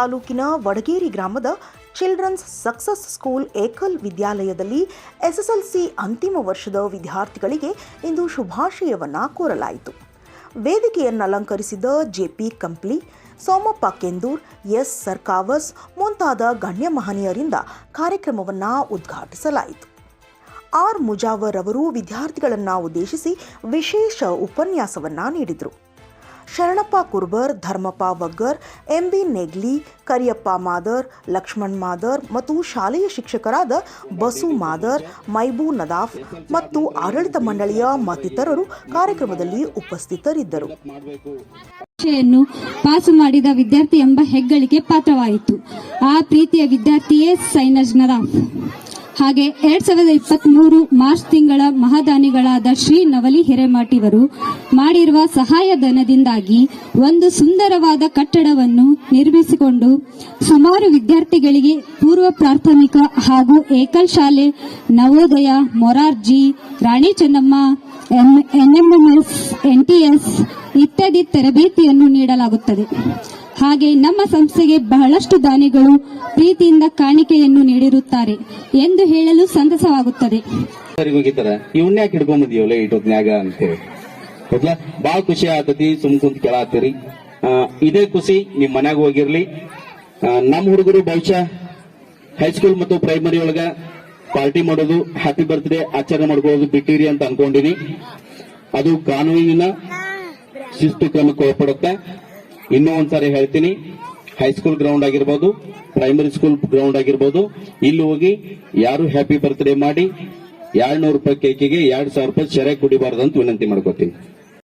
ತಾಲೂಕಿನ ವಡಗೇರಿ ಗ್ರಾಮದ children's success school Ekal ವಿದ್ಯಾಲಯದಲ್ಲಿ ಎಸ್ಎಸ್ಎಲ್ಸಿ ಅಂತಿಮ ವರ್ಷದ ವಿದ್ಯಾರ್ಥಿಗಳಿಗೆ ಇಂದು ಶುಭಾಶಯವನ್ನು ಕೋರಲಾಯಿತು. ವೇದಿಕೆಯನ್ನು ಅಲಂಕರಿಸಿದ ಜೆಪಿ ಕಂಪ್ಲಿ, ಸೋಮಪ್ಪ ಕೆಂದೂರ್, ಎಸ್ ಸರ್ಕಾವಸ್ ಮುಂತಾದ ಗಣ್ಯ ಮಹನೀಯರಿಂದ ಕಾರ್ಯಕ್ರಮವನ್ನು ಉದ್ಘಾಟಿಸಲಾಯಿತು. ಆರ್ ಮುಜಾವರ್ ಅವರು ವಿದ್ಯಾರ್ಥಿಗಳನ್ನು ಉದ್ದೇಶಿಸಿ ವಿಶೇಷ ಉಪನ್ಯಾಸವನ್ನು ನೀಡಿದರು. ಶರಣಪ್ಪ ಕುರ್ಬರ್, ಧರ್ಮಪ್ಪ ವಗ್ಗರ್ ಎಂಬಿ ನೆಗ್ಲಿ, ಕರಿಯಪ್ಪ ಮಾದರ್, ಲಕ್ಷ್ಮಣ್ ಮಾದರ್ ಮತ್ತು ಶಾಲೆಯ ಶಿಕ್ಷಕರಾದ ಬಸು ಮಾದರ್, ಮೈಬೂ ನದಾಫ್ ಮತ್ತು ಆಡಳಿತ ಮಂಡಳಿಯ ಮತ್ತಿತರರು ಕಾರ್ಯಕ್ರಮದಲ್ಲಿ ಉಪಸ್ಥಿತರಿದ್ದರು. ಪಾಸು ಮಾಡಿದ ವಿದ್ಯಾರ್ಥಿ ಎಂಬ ಹೆಗ್ಗಳಿಕೆ ಪಾತ್ರವಾಯಿತು. ಆ ಪ್ರೀತಿಯ ವಿದ್ಯಾರ್ಥಿಯೇ ಸೈನಜ್ ನದಾಫ್. ಹಾಗೆ ಎರಡ್ ಸಾವಿರದ ಇಪ್ಪತ್ತ್ ಮೂರು ಮಾರ್ಚ್ ತಿಂಗಳ ಮಹಾದಾನಿಗಳಾದ ಶ್ರೀ ನವಲಿ ಹಿರೇಮಾಟಿವರು ಮಾಡಿರುವ ಸಹಾಯಧನದಿಂದಾಗಿ ಒಂದು ಸುಂದರವಾದ ಕಟ್ಟಡವನ್ನು ನಿರ್ಮಿಸಿಕೊಂಡು ಸುಮಾರು ವಿದ್ಯಾರ್ಥಿಗಳಿಗೆ ಪೂರ್ವ ಪ್ರಾಥಮಿಕ ಹಾಗೂ ಏಕಲ್ ಶಾಲೆ, ನವೋದಯ, ಮೊರಾರ್ಜಿ, ರಾಣಿ ಚೆನ್ನಮ್ಮ ಎನ್ಎಂಎಂಎಸ್ ಎನ್ಟಿಎಸ್ ಇತ್ಯಾದಿ ತರಬೇತಿಯನ್ನು ನೀಡಲಾಗುತ್ತದೆ. ಹಾಗೆ ನಮ್ಮ ಸಂಸ್ಥೆಗೆ ಬಹಳಷ್ಟು ದಾನಿಗಳು ಪ್ರೀತಿಯಿಂದ ಕಾಣಿಕೆಯನ್ನು ನೀಡಿರುತ್ತಾರೆ ಎಂದು ಹೇಳಲು ಸಂತಸವಾಗುತ್ತದೆ. ಸರಿಗೆ ಹೋಗಿತ್ತಾರ ಇವನ್ನ ಯಾಕೆ ಹಿಡ್ಕೊಂಬಂದಿವಲ್ಲ ಇಟ್ಟೊತ್ನ್ಯಾಗ ಅಂತೇಳಿ. ಗೊತ್ತಾ? ಬಾಳ ಖುಷಿ ಆತತಿ ಸುಮ್ ಕುಂತ ಕೇಳಾತೀರಿ ಇದೇ ಖುಷಿ, ನಿಮ್ ಮನ್ಯಾಗ ಹೋಗಿರ್ಲಿ. ನಮ್ಮ ನಮ್ ಹುಡುಗರು ಬಹುಶಃ ಹೈಸ್ಕೂಲ್ ಮತ್ತು ಪ್ರೈಮರಿ ಒಳಗ ಪಾರ್ಟಿ ಮಾಡೋದು ಹ್ಯಾಪಿ ಬರ್ತ್ಡೇ ಆಚರಣೆ ಮಾಡ್ಕೊಳ್ಳೋದು ಬಿಟ್ಟಿರಿ ಅಂತ ಅನ್ಕೊಂಡಿನಿ. ಅದು ಕಾನೂನಿನ ಶಿಸ್ತು ಕ್ರಮಕ್ಕೆ ಒಳಪಡುತ್ತೆ ಇನ್ನೂ ಒಂದ್ಸಾರಿ ಹೇಳ್ತೀನಿ. ಹೈಸ್ಕೂಲ್ ಗ್ರೌಂಡ್ ಆಗಿರ್ಬೋದು ಪ್ರೈಮರಿ ಸ್ಕೂಲ್ ಗ್ರೌಂಡ್ ಆಗಿರ್ಬೋದು, ಇಲ್ಲಿ ಹೋಗಿ ಯಾರು ಹ್ಯಾಪಿ ಬರ್ತ್ಡೇ ಮಾಡಿ ಎರಡ್ ನೂರು ರೂಪಾಯಿ ಕೇಕಿಗೆ ಎರಡ್ ಸಾವಿರ ರೂಪಾಯಿ ಶರೆ ಕುಡಿಬಾರ್ದು ಅಂತ ವಿನಂತಿ ಮಾಡ್ಕೋತೀನಿ.